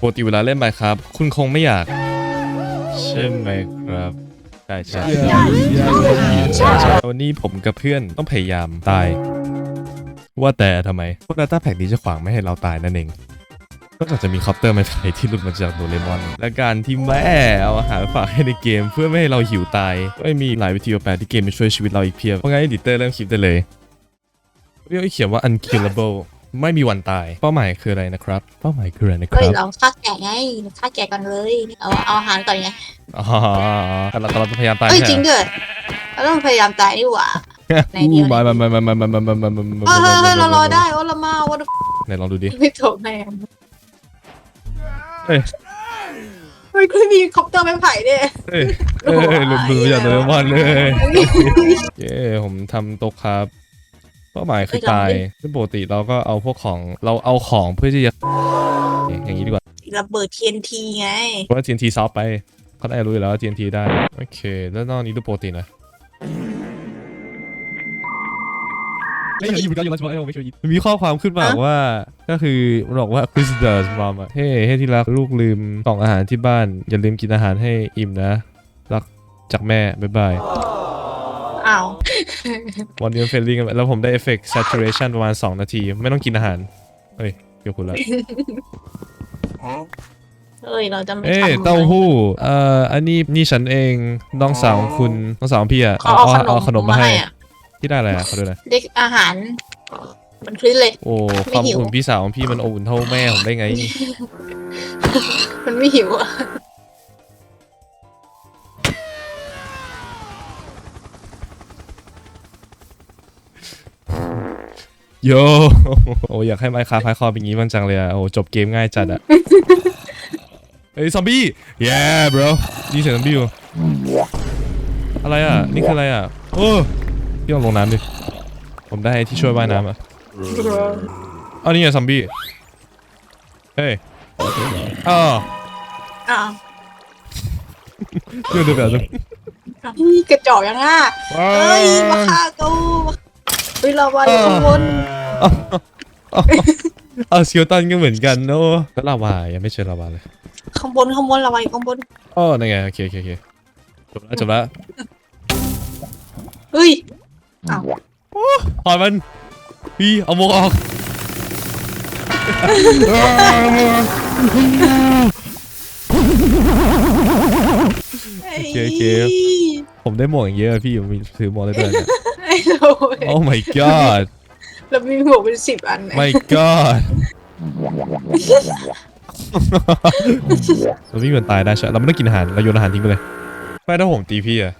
ปกติเวลาเล่นไปครับ คุณคงไม่อยาก ใช่ไหมครับใช่ใช่ใช่ใช่วันนี้ผมกับเพื่อนต้องพยายามตาย ว่าแต่ทำไมพวกดัตต้าแพ็กนี้จะขวางไม่ให้เราตายนั่นเองนอกจากจะมีคอปเตอร์ไม้ไผ่ที่หลุดมาจากโดเรมอน และการที่แม่เอาอาหารฝากให้ในเกม เพื่อไม่ให้เราหิวตายก็มีหลายวิธีแปลที่เกมมาช่วยชีวิตเราอีกเพียบเพราะงั้นดิเตอร์เริ่มคลิปได้เลยเรียกเขียนว่า unkillable ไม่มีวันตาย เป้าหมายคืออะไรนะครับ เป้าหมายคืออะไรนะคเฮ้ยรับ เราฆ่าแกะไงฆ่าแกะกันเลยเอาเอาอาหารก่อนไงอ๋อแต่เราแต่เราจะพยายามตายเอ้ยแค่จริงด้วยเราต้องพยายามตายนี่หว่าไหนเดีอู้ยวมามามามามามามามามามามาเฮ้ยเฮ้ยเฮ้ยเรารอได้โอ้เรามาวันไหนลองดูดิ ไม่โถแม่งเอ้ย เฮ้ยคุณมีคอปเตอร์ไม้ไผ่ด้วยเอ้ยเอ้ยหลุดมือมาจากโดเรมอนเลย เย้ผมทำโต๊ะครับ เป้าหมายคือตายซึ่งปกติเราก็เอาพวกของเราเอาของเพื่อที่จะอย่างนี้ดีกว่าระเบิด TNT ไงเพราะว่า TNT ซอฟไปเขาได้รู้อยู่แล้วว่า TNT ได้ โอเค แล้วนอกนี้ดูปกตินะไม่เคยยินเหมือนกันอยู่แล้วใช่ไหมไม่เคยยินมันมีข้อความขึ้นมาบอกว่า ก็คือมันบอกว่า Chris does mom อะเฮ้เฮ้ที่รักลูกลืมกล่องอาหารที่บ้าน อย่าลืมกินอาหารให้อิ่มนะ รักจากแม่ บ๊ายบาย อ้าว วันนี้เฟลลิ่งแล้วผมได้เอฟเฟกต์ saturation ประมาณ 2 นาที ไม่ต้องกินอาหาร เฮ้ยเกี่ยวคุณละเอ้ยเราจะไม่เอ้ยทำ เต้าหู้ เอ่อ อันนี้นี่ฉันเอง น้องสาวของคุณ น้องสาวของพี่อะเขาเอาขนมเอาขนมมาให้ อะที่ได้อะไรอะเขาด้วยนะเด็กอาหาร มันคลิสเลย โอ้ ไม่ความหิว อุ่นพี่สาวของพี่มันอบอุ่นเท่าแม่ผมได้ไง มันไม่หิวอะ โยโอ้อยากให้ไมค์คาพายคอเป็นอย่างงี้มันจังเลยอะโอ้จบเกมง่ายจัดอะเฮ้ยซอมบี้ yeah bro ดีเสียงซอมบี้อยู่อะไรอะนี่คืออะไรอะโอ้พี่ลองลงน้ำดิผมได้ที่ช่วยว่ายน้ำอะอ้าวนี่ไงซอมบี้เฮ้ยอ้าวอ้าวเดี๋ยวเดี๋ยวเดี๋ยวนี่กระจอกยังอะว้าเอ้ยมาฆ่ากู เฮ้ยเราวันข้างบนเอาเซิลตันก็เหมือนกันเนอะแล้วลาวายังไม่เจอลาวาเลยข้างบนข้างบนเราวันข้างบนอ๋อนั่นไงโอเคโอเคโอเคจบแล้วจบแล้วเฮ้ยอ้าวปล่อยมันพี่เอาหมกออกโอเคโอเคผมได้หมวกอย่างเยอะพี่ผมถือหมวกได้ด้วย เนี่ยไอ้โอ้ย Oh my god เรามีหมวกเป็นสิบอันเนี่ย my god เราไม่มีวันตายได้ใช่เราไม่ต้องกินอาหาร เราโยนอาหารทิ้งไปเลยไม่ถ้าผมตีพี่อะ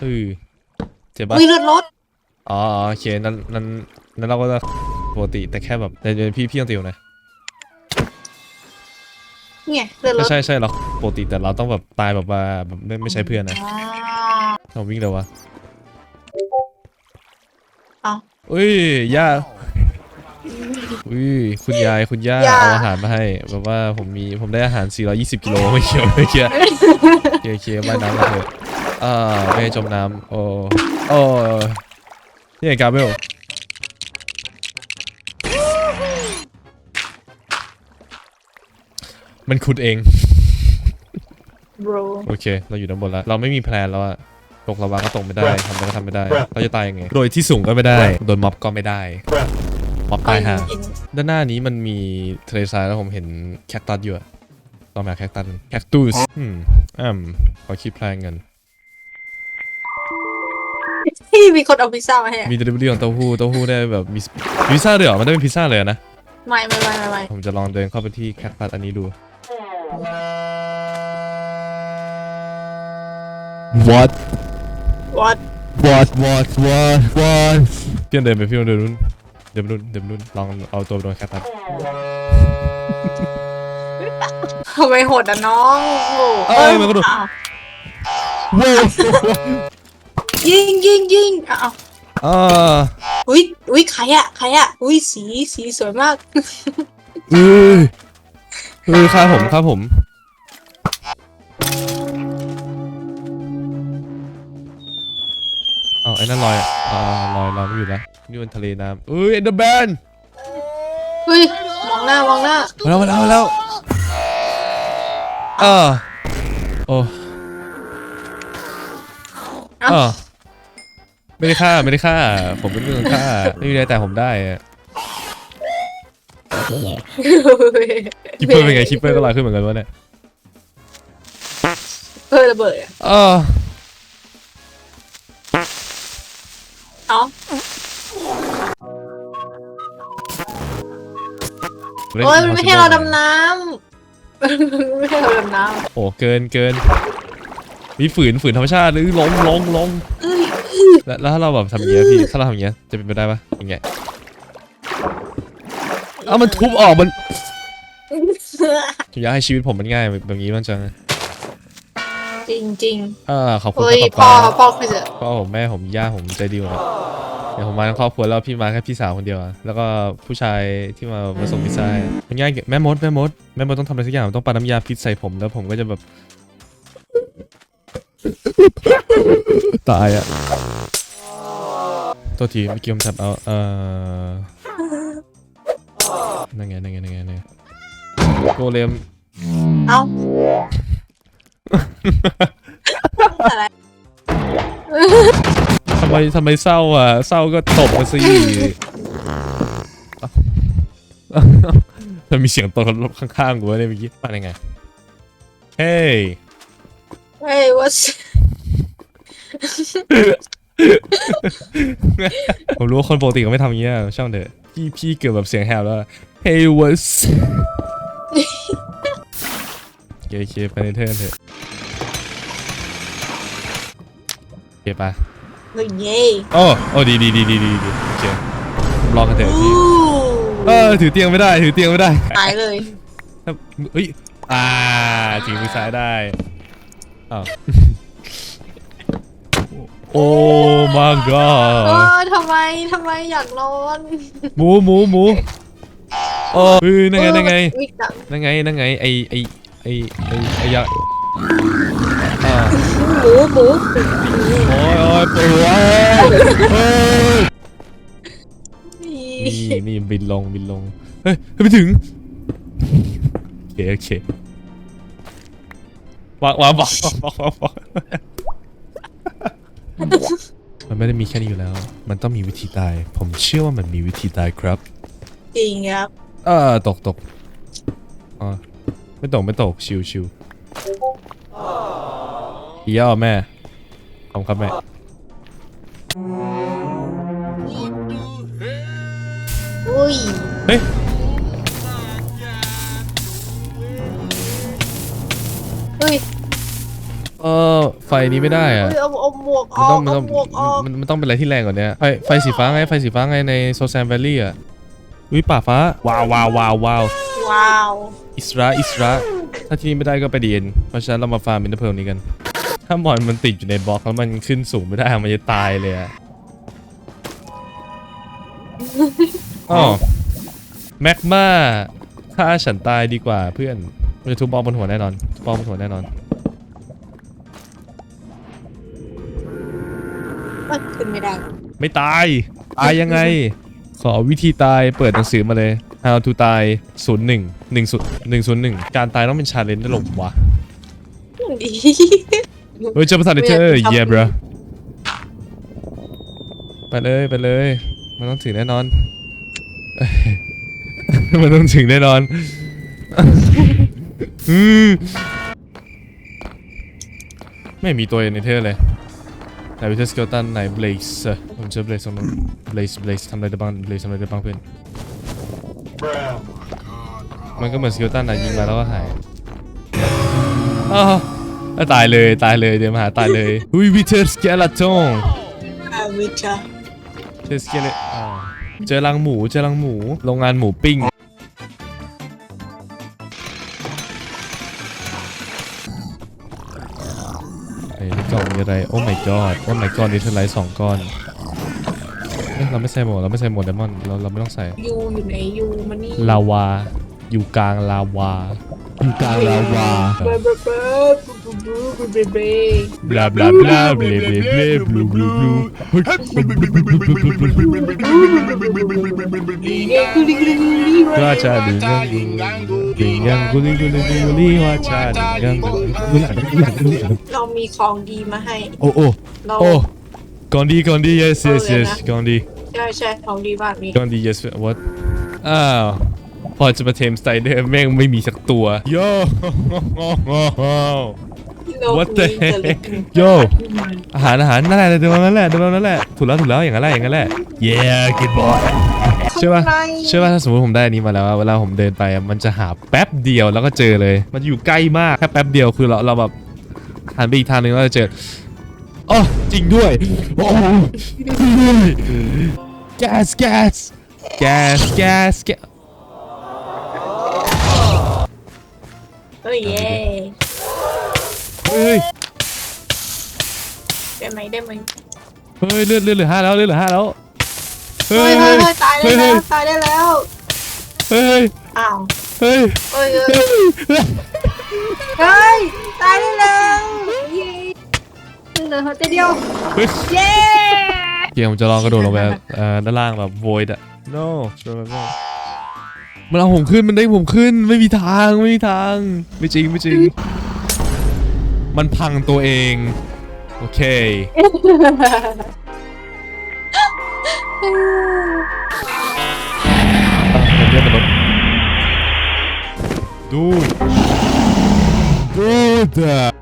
เออเจ็บปะ อุ้ยเลือดรถอ๋ออ๋อโอเคนั้นนั้นนั้นเราก็จะปกติแต่แค่แบบแต่พี่พี่ต้องตีผมนะเนี่ยเลือดรไม่ถใช่ใช่เราปกติแต่เราต้องแบบตายแบบว่าแบบไม่ไม่ใช่เพื่อนนะอ่า เราวิ่งเร็ววะเอาอุ้ยย่าอุ้ยคุณยายคุณย่า เอาอาหารมาให้แบบว่าผมมีผมได้อาหาร 420 กิโลไม่เกี่ยวไม่เกี่ยวโอเคโอเคว่ายน้ำมาเถอะอ่าไม่ให้จมน้ำโอ้โอ้นี่ไงกาเบลมันขุดเองบรโอเค เราอยู่ด้านบนแล้ว เราไม่มีแพลนแล้วอะ ตกระวางก็ตกไม่ได้ทำอะไรก็ทำไม่ได้ เราจะตายยังไง โดยที่สูงก็ไม่ได้ โดนม็อบก็ไม่ได้ ม็อบตายห่าด้านหน้านี้มันมีทะเลทรายแล้วผมเห็นแคคตัสอยู่อะต้องมาแคคตัส แคคตูส อืมอ่ำขอคิดแพลนกันที่มีคนเอาพิซซ่ามาให้อะมีเดลิเวอรี่ของเต้าหู้ เต้าหู้ได้แบบมีพิซซ่าด้วยเหรอ มันได้เป็นพิซซ่าเลยอะนะ ไม่ไม่ไม่ไม่ไม่ผมจะลองเดินเข้าไปที่แคคตัสอันนี้ดู What what What What What What พี่เดินไปพี่เดินนู่นเดินไปนู่นเดินไปนู่นลองเอาตัวไปโดนแคคตัสทำไมโหดอะน้องโอ้เอ้ยมันกระโดดอ้าวว้าวยิงยิงยิงอ้าวอ่าอุ้ยอุ้ยใครอะใครอะอุ้ยสีสีสวยมากเออเออฆ่าผมฆ่าผม นั่นลอยอะอ่าลอยลอยไม่อยู่แล้วนี่มันทะเลน้ำเอ้ยเอ็นเดอร์แบนเฮ้ยมองหน้ามองหน้ามาแล้วมาแล้วมาแล้วเออโอ้เอ้าเออไม่ได้ฆ่าไม่ได้ฆ่า ผมเป็นเรื่องฆ่าไม่มีอะไรแต่ผมได้อะคิปเปอร์เป็นไงคิปเปอร์ก็ลอยขึ้นเหมือนกันวะเนี่ยเพิ่ระเบิดอะ เออ เอ้าโอ้ยมันไม่ให้เราดำน้ำมันไม่ให้เราดำน้โอ้เกินเกินมีฝืนฝืนธรรมชาติหรือลงลงลงำเอ้ยแล้วแล้วถ้าเราแบบทำอย่างเงี้ยพี่ถ้าเราทำอย่างเงี้ยจะเป็นไปได้ปะอย่างเงี้ยเอ้ามันทุบออกมันผมอยากให้ชีวิตผมมันง่ายแบบนี้บ้างจัง จริงจริงอ่าขอบๆคุณเฮ้ยครับพ่อป๊าพ่อคือจะพ่อผมแม่ผมย่าผมใจดีหมดอะเดี๋ยวผมมาทั้งครอบครัวแล้วพี่มาแค่พี่สาวคนเดียวอะแล้วก็ผู้ชายที่มามาส่งพิซซ่าให้มันง่ายเกินแม่มดแม่มดแม่มดต้องทำอะไรสักอย่างต้องปาน้ำยาพิษใส่ผมแล้วผมก็จะแบบ ตายอะตัวทีเมื่อกี้ผมทำเอาเออนั่นไงนั่นไงนั่นไงนั่นไงโกเลมเอ้าอะไร ทำไมทำไมเศร้าอะ เศร้าก็ตบมาสิมันมีเสียงตดรถข้างๆกูวะเนี่ยเมื่อกี้มาได้ไง เฮ้ยเฮ้ย what's ผมรู้ว่าคนปกติเขาไม่ทำอย่างเงี้ยช่างเถอะพี่พี่เกือบแบบเสียงแหบแล้ว Hey what's โอเคโอเคไปในเทิร์นเถอะ เคไปเฮ้ยเย้โอ้โอ้ดีดีดีดีดีดีโอเคผมรอกันเถอะอู้พี่เออถือเตียงไม่ได้ถือเตียงไม่ได้ตายเลยถ้าเอ้ยอ่าถือมือซ้ายได้อ้าวโอ้ my เอ god อทำไมทำไมอยากนอนหมูหมูหมูโอ้เฮ้ยนั่นไงนั่นไง เออวิกดังนั่นไงนั่นไงไอไอไอไอไอยาอ่าูหมูโอ้ยโอ้ยปวดเฮ้ยนี่นี่บินลงบินลง เฮ้ยเฮ้ยไปถึง โอเคโอเควางวางบอกบอกบอกบอกมันไม่ได้มีแค่นี้อยู่แล้ว มันต้องมีวิธีตาย ผมเชื่อว่ามันมีวิธีตายครับจริงครับ เออตกตกอ๋อไม่ตกไม่ตกชิวชิว อีย่อแม่ขอบคุณครับแม่ อุ้ยเฮ้ยเฮ้ยเออไฟนี้ไม่ได้อะเฮ้ยเอาเอาหมวกอมันอต้องกมันต้องเอาหมวกออกมันมันต้องเป็นอะไรที่แรงกว่านี้ไฟไฟสีฟ้าไงไฟสีฟ้าไงในโซแซมแวลลี่อะอุ้ยป่าฟ้า ว้าวว้าวว้าวว้าวว้าว อิสระอิสระถ้าที่นี่ไม่ได้ก็ไปดีเอ็นเพราะฉะนั้นเรามาฟาร์มมินเตอร์เพลนี้กัน ถ้ามอนมันติดอยู่ในบล็อกแล้วมันขึ้นสูงไม่ได้มันจะตายเลยอะอ๋อแมกมาฆ่าฉันตายดีกว่าเพื่อนมันจะทุบบอลบนหัวแน่นอนทุบบอลบนหัวแน่นอนมันขึ้นไม่ได้ ไม่ตาย ตายยังไง ขอวิธีตายเปิดหนังสือมาเลย How to ตาย01 1 1 0 1 การตายต้องเป็นชาเลนจ์ได้หรอวะดี เฮ้ยเจอภาษาเนเธอร์ไม่อยากทำเย่บรไปเลยไปเลย มันต้องถึงแน่นอนเอ้ยมันต้องถึงแน่นอนอืมไม่มีตัวในเธอร์เลยไหนวิเทอร์สเกลตันไหนเบลซผมเจอเบลซตรงนู้นเบลซเบลซทำอะไรได้บ้างเบลซทำอะไรได้บ้างเพื่อนมันก็เหมือนสเกลตันนะยิงมาแล้วก็หายอ้าวอะ ตายเลยตายเลยเดี๋ยวมาหาตายเลยอุ้ยวิเทอร์สเกลตันอาวิชาเจอสเกลอ่าเจอรังหมูเจอรังหมูโรงงานหมูปิ้งไอ้ยในกล่องมีอะไรโอ้ my god โอ้ my god นี่เทอร์ไลท์สองก้อนเอ้ยเราไม่ใส่หมดเราไม่ใส่หมดไดมอนด์เราเราไม่ต้องใส่ยูอยู่ไหนยูมานี่ลาวาอยู่กลางลาวาอยู่กลางลาวา เบเบเบเบเบเบเบบลาบลาบลาเบลเบลเบลบลูบลูบลูว่าชาดิงยังดิงยังกุลิกุลิกุลิว่าชาดิงยังกุลิกุลิกุลิเรามีของดีมาให้ โอ้โอ้เราโอ้ก่อนดีก่อนดี yes yes yes ก่อนดีใช่ใช่ของดีมากมีก่อนดี yes what อ้าวพอจะมาเทมสไตเดอร์แม่งไม่มีสักตัวโย่ What the heck? Yo อาหารอาหารนั่นแหละเดินมานั่นแหละเดินมานั่นแหละถูกแล้วถูกแล้วอย่างนั้นแหละอย่างนั้นแหละ yeah good boy เชื่อป่ะเชื่อป่ะถ้าสมมติผมได้อันนี้มาแล้วอะเวลาผมเดินไปอะมันจะหาแป๊บเดียวแล้วก็เจอเลย มันอยู่ใกล้มากแค่แป๊บเดียวคือเราเราแบบหันไปอีกทางหนึงแล้วจะเจออ๋อจริงด้วยโอ้แก๊สแก๊สแก๊สแก๊สแก๊สเฮ้ย ได้ไหมได้ไหมเฮ้ยเลือดเลือดเหลือห้าแล้วเลือดเหลือห้าแล้วเฮ้เฮ้ยยเฮ้เฮ้ยยตายได้แล้วตายได้แล้วเฮ้ยอ้าวเฮ้ยเฮ้ยเฮ้ยเฮ้ยตายได้แล้วเย้เหลือหัวใจเดียวเฮ้ยเย้เกมผมจะลองกระโดดลงไปเอ่อด้านล่างแบบ void อะ no ช่วยมันไม่มันเอาผมขึ้นมันได้ผมขึ้นไม่มีทางไม่มีทาง ไม่จริงไม่จริง มันพังตัวเอง โอเคอ่